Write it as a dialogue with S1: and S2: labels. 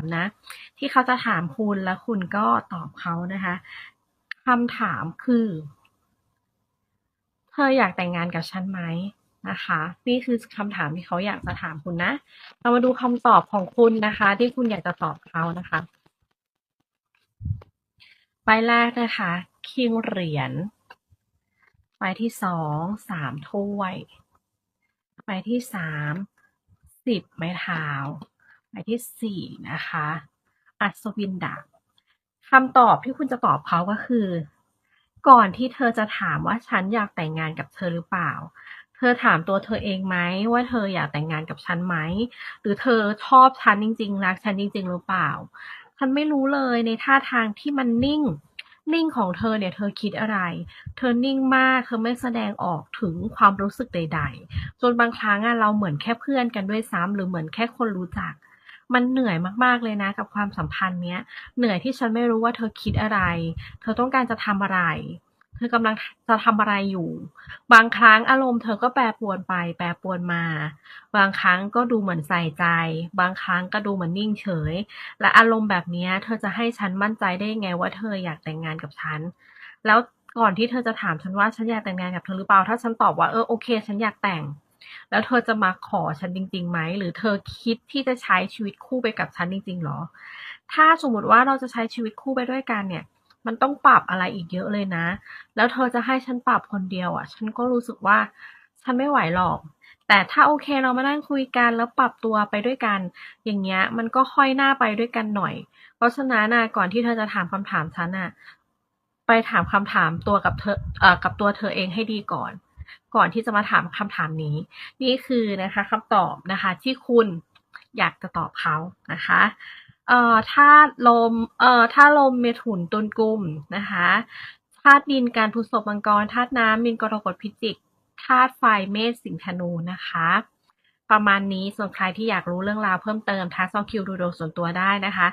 S1: ามนะ ที่เขาจะถามคุณแล้วคุณก็ตอบเขานะคะคำถามคือ เธออยากแต่งงานกับฉันไหมนะคะ นี่คือคำถามที่เขาอยากจะถามคุณนะ เรามาดูคำตอบของคุณนะคะ ที่คุณอยากจะตอบเขานะคะ ใบแรกนะคะคิงเหรียญใบที่สองสามถ้วยใบที่สามสิบไม้เท้า ใบที่สี่นะคะ อัศวินดาบคำตอบที่คุณจะตอบเขาก็คือ ก่อนที่เธอจะถามว่าฉันอยากแต่งงานกับเธอหรือเปล่า เธอถามตัวเธอเองไหมว่าเธออยากแต่งงานกับฉันไหม หรือเธอชอบฉันจริงๆรักฉันจริง ๆ หรือเปล่า ฉันไม่รู้เลยในท่าทางที่มันนิ่งนิ่งของเธอเนี่ยเธอคิดอะไร เธอนิ่งมาก เธอไม่แสดงออกถึงความรู้สึกใด ๆ จนบางครั้งอะเราเหมือนแค่เพื่อนกันด้วยซ้ำหรือเหมือนแค่คนรู้จัก มันเหนื่อยมากๆเลยนะ กับความสัมพันธ์เนี้ย เหนื่อยที่ฉันไม่รู้ว่าเธอคิดอะไร เธอต้องการจะทำอะไร เธอกำลังจะทำอะไรอยู่ บางครั้งอารมณ์เธอก็แปรปรวนไป แปรปรวนมา บางครั้งก็ดูเหมือนใส่ใจ บางครั้งก็ดูเหมือนนิ่งเฉย และอารมณ์แบบเนี้ยเธอจะให้ฉันมั่นใจได้ไงว่าเธออยากแต่งงานกับฉัน แล้วก่อนที่เธอจะถามฉันว่าฉันอยากแต่งงานกับเธอหรือเปล่า ถ้าฉันตอบว่าเออโอเค ฉันอยากแต่ง แล้วเธอจะมาขอฉันจริงๆไหม หรือเธอคิดที่จะใช้ชีวิตคู่ไปกับฉันจริงๆหรอ ถ้าสมมติว่าเราจะใช้ชีวิตคู่ไปด้วยกันเนี่ย มันต้องปรับอะไรอีกเยอะเลยนะ แล้วเธอจะให้ฉันปรับคนเดียวอะ ฉันก็รู้สึกว่าฉันไม่ไหวหรอก แต่ถ้าโอเคเรามานั่งคุยกันแล้วปรับตัวไปด้วยกัน อย่างเงี้ย มันก็ค่อยหน้าไปด้วยกันหน่อย เพราะฉะนั้นนะก่อนที่เธอจะถามคำถามฉันน่ะ ไปถามคำถามตัวกับเธอเอ่อกับตัวเธอเองให้ดีก่อน ก่อนที่จะมาถามคำถามนี้ นี่คือนะคะคำตอบนะคะที่คุณอยากจะตอบเขานะคะเอ่อธาตุลมเอ่อธาตุลมเมถุนตุลกุมนะคะธาตุดินการพุษบมังกรธาตุน้ำมินกรกฎพิจิกธาตุไฟเมษสิงธนูนะคะ ประมาณนี้ส่วนใครที่อยากรู้เรื่องราวเพิ่มเติมทักซองคิวดูโดส่วนตัวได้นะคะ